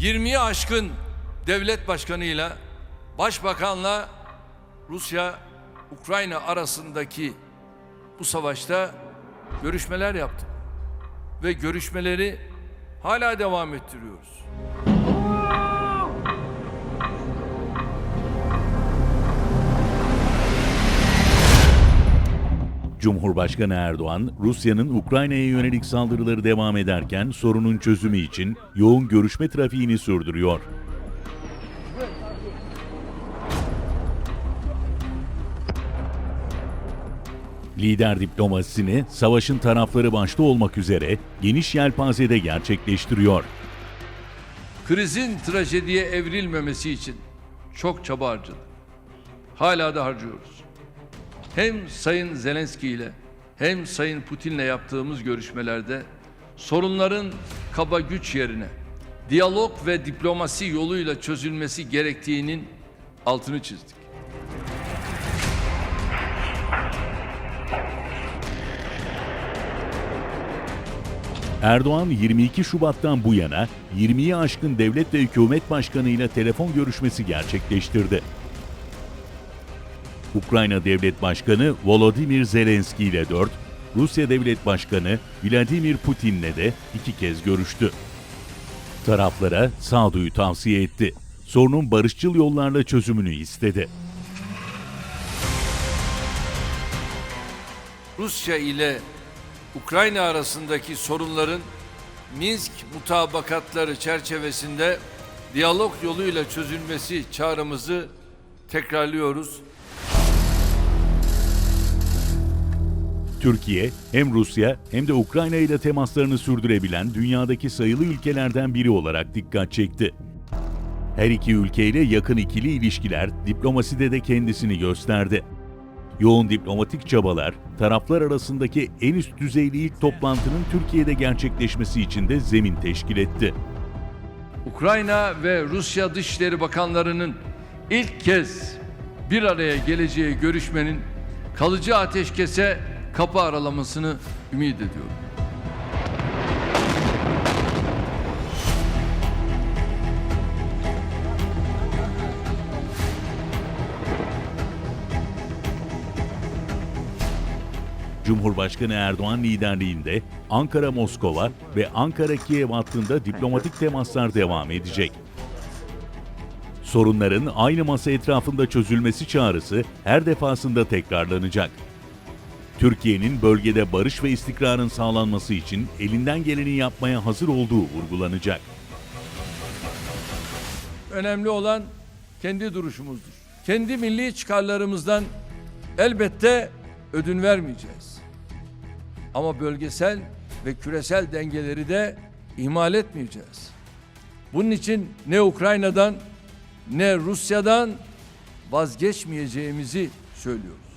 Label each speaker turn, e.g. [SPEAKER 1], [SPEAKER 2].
[SPEAKER 1] 20'yi aşkın devlet başkanıyla, başbakanla Rusya Ukrayna arasındaki bu savaşta görüşmeler yaptım. Ve görüşmeleri hala devam ettiriyoruz.
[SPEAKER 2] Cumhurbaşkanı Erdoğan, Rusya'nın Ukrayna'ya yönelik saldırıları devam ederken sorunun çözümü için yoğun görüşme trafiğini sürdürüyor. Lider diplomasisini savaşın tarafları başta olmak üzere geniş yelpazede gerçekleştiriyor.
[SPEAKER 1] Krizin trajediye evrilmemesi için çok çaba harcadık. Hala da harcıyoruz. Hem Sayın Zelenski ile hem Sayın Putin'le yaptığımız görüşmelerde sorunların kaba güç yerine diyalog ve diplomasi yoluyla çözülmesi gerektiğinin altını çizdik.
[SPEAKER 2] Erdoğan 22 Şubat'tan bu yana 20'yi aşkın devlet ve hükümet başkanıyla telefon görüşmesi gerçekleştirdi. Ukrayna Devlet Başkanı Volodymyr Zelenski ile 4, Rusya Devlet Başkanı Vladimir Putin'le de iki kez görüştü. Taraflara sağduyu tavsiye etti. Sorunun barışçıl yollarla çözümünü istedi.
[SPEAKER 1] Rusya ile Ukrayna arasındaki sorunların Minsk mutabakatları çerçevesinde diyalog yoluyla çözülmesi çağrımızı tekrarlıyoruz.
[SPEAKER 2] Türkiye hem Rusya hem de Ukrayna ile temaslarını sürdürebilen dünyadaki sayılı ülkelerden biri olarak dikkat çekti. Her iki ülkeyle yakın ikili ilişkiler diplomaside de kendisini gösterdi. Yoğun diplomatik çabalar taraflar arasındaki en üst düzeyli ilk toplantının Türkiye'de gerçekleşmesi için de zemin teşkil etti.
[SPEAKER 1] Ukrayna ve Rusya Dışişleri Bakanlarının ilk kez bir araya geleceği görüşmenin kalıcı ateşkese kapı aralamasını ümit ediyorum.
[SPEAKER 2] Cumhurbaşkanı Erdoğan liderliğinde Ankara-Moskova ve Ankara-Kiev hattında diplomatik temaslar devam edecek. Sorunların aynı masa etrafında çözülmesi çağrısı her defasında tekrarlanacak. Türkiye'nin bölgede barış ve istikrarın sağlanması için elinden geleni yapmaya hazır olduğu vurgulanacak.
[SPEAKER 1] Önemli olan kendi duruşumuzdur. Kendi milli çıkarlarımızdan elbette ödün vermeyeceğiz. Ama bölgesel ve küresel dengeleri de ihmal etmeyeceğiz. Bunun için ne Ukrayna'dan ne Rusya'dan vazgeçmeyeceğimizi söylüyoruz.